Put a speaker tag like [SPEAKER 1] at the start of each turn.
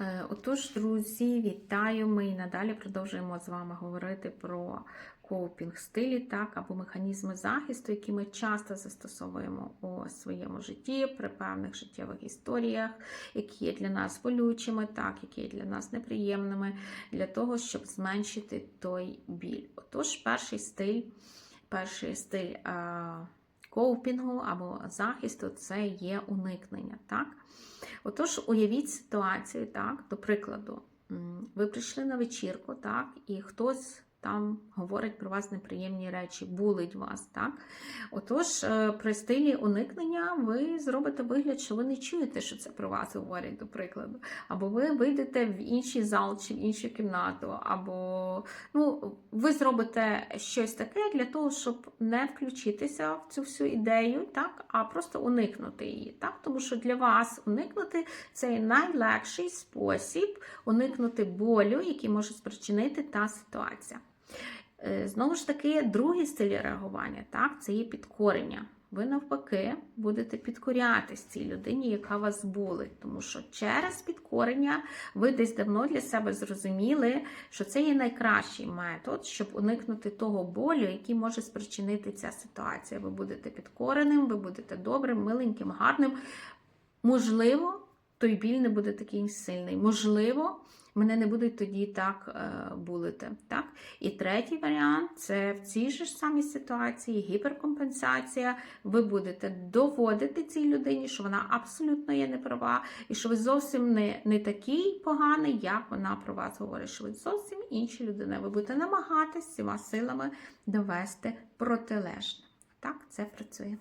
[SPEAKER 1] Е, Отож, друзі, вітаю! Ми і надалі продовжуємо з вами говорити про копінг стилі, так, або механізми захисту, які ми часто застосовуємо у своєму житті при певних життєвих історіях, які є для нас болючими, так, які є для нас неприємними, для того, щоб зменшити той біль. Отож, перший стиль, перший стиль. е, Коупінгу або захисту це є уникнення. Так? Отож, уявіть ситуацію, так, до прикладу, ви прийшли на вечірку, так, і хтось там говорить про вас неприємні речі, булить вас. так. Отож, е, при стилі уникнення ви зробите вигляд, що ви не чуєте, що це про вас говорять, до прикладу. Або ви вийдете в інший зал чи в іншу кімнату, або ну, ви зробите щось таке для того, щоб не включитися в цю всю ідею, так, а просто уникнути її. Так? Тому що для вас уникнути це найлегший спосіб уникнути болю, який може спричинити та ситуація. Е, Знову ж таки, другий стиль реагування так, це є підкорення. Ви навпаки будете підкорятись цій людині, яка вас болить. Тому що через підкорення ви десь давно для себе зрозуміли, що це є найкращий метод, щоб уникнути того болю, який може спричинити ця ситуація. Ви будете підкореним, ви будете добрим, миленьким, гарним. Можливо, той біль не буде такий сильний. Можливо, мене не будуть тоді так е, булити. Так? І третій варіант це в цій ж самій ситуації гіперкомпенсація. Ви будете доводити цій людині, що вона абсолютно є неправа, і що ви зовсім не, не такий поганий, як вона про вас говорить, що ви зовсім інша людина. Ви будете намагатися всіма силами довести протилежне. Так, це працює.